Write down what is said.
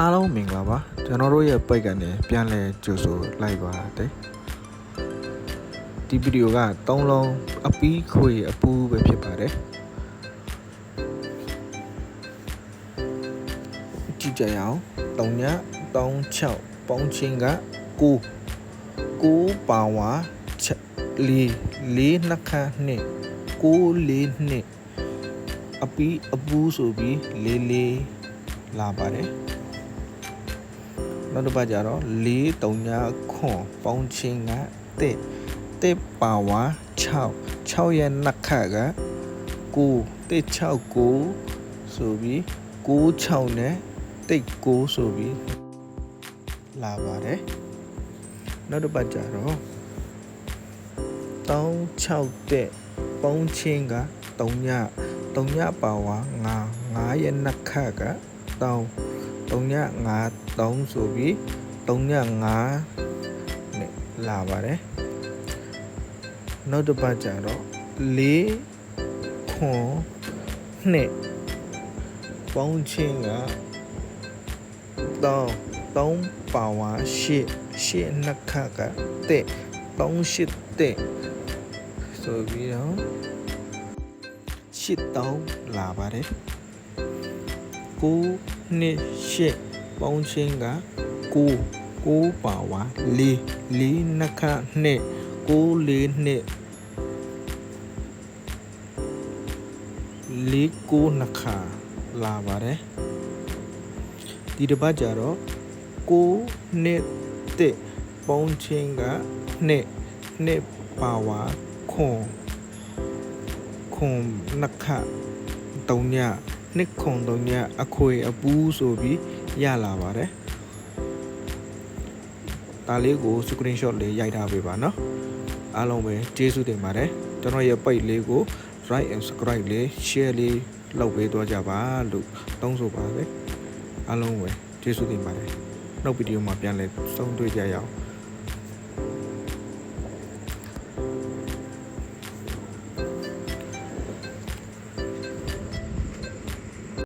အားလုံးမင်္ဂလာပါကျွန်တော်တို့ရဲ့ပိတ်ကနေပြန်လဲကြိုဆိုလိုက်ပါတယ်ဒီဗီဒီယိုက၃လုံးအပီးခွေအပူးပဲဖြစ်ပါတယ်ကြည့်ကြရအောင်၃ည၃6ပေါင်းချင်းက9 9ပါဝါ4 4နှစ်ခါနှစ်9 4နှစ်အပီးအပူးဆိုပြီးလေးလေး လာပါတယ်နောက်တစ်ပတ်ကြတော့4 3ညခွန်ပေါင်းချင်းကတဲ့တဲ့ပါဝါ6 6ရဲ့နှစ်ခါက9တဲ့6 9ဆိုပြီး9 6နဲ့တိတ်9ဆိုပြီးလာပါတယ်နောက်တစ်ပတ်ကြတော့3 6တဲ့ပေါင်းချင်းက3ည3ညပါဝါ9 9ရဲ့နှစ်ခါက3 3ည5 3ဆိုပြီး3ည5နဲ့လာပါတယ်နောက်တစ်ပတ်ကျတော့4ခွန်နှစ်ပေါင်းချင်းက3 3ပါဝါ8 8နှစ်ခါကတဲ့3 8တဲ့ဆိုပြီးတော့8တောင်းလာပါတယ် 9နှစ်8ပေါင်းချင်းက9 9ပါဝါ4 4နှစ်ခါနှစ်9 4နှစ်4 9နှစ်ခါလာပါတယ်ဒီတစ်ပတ်ကြတော့9နှစ်တဲ့ပေါင်းချင်းကနှစ်နှစ်ပါဝါခွန်ခွန်နှစ်ခါ3ည နှစ်ခွန်3ညအခွေအပူးဆိုပြီးရလာပါတယ်ဒါလေးကို screenshot လေးရိုက်ထားပေးပါနော်အားလုံးပဲကျေးဇူးတင်ပါတယ်ကျွန်တော်ရဲ့ page လေးကို like and subscribe လေး share လေးလုပ်ပေးသွားကြပါလို့တောင်းဆိုပါတယ်အားလုံးပဲကျေးဇူးတင်ပါတယ်နောက်ဗီဒီယိုမှာပြန်လည်ဆုံတွေ့ကြရအောင်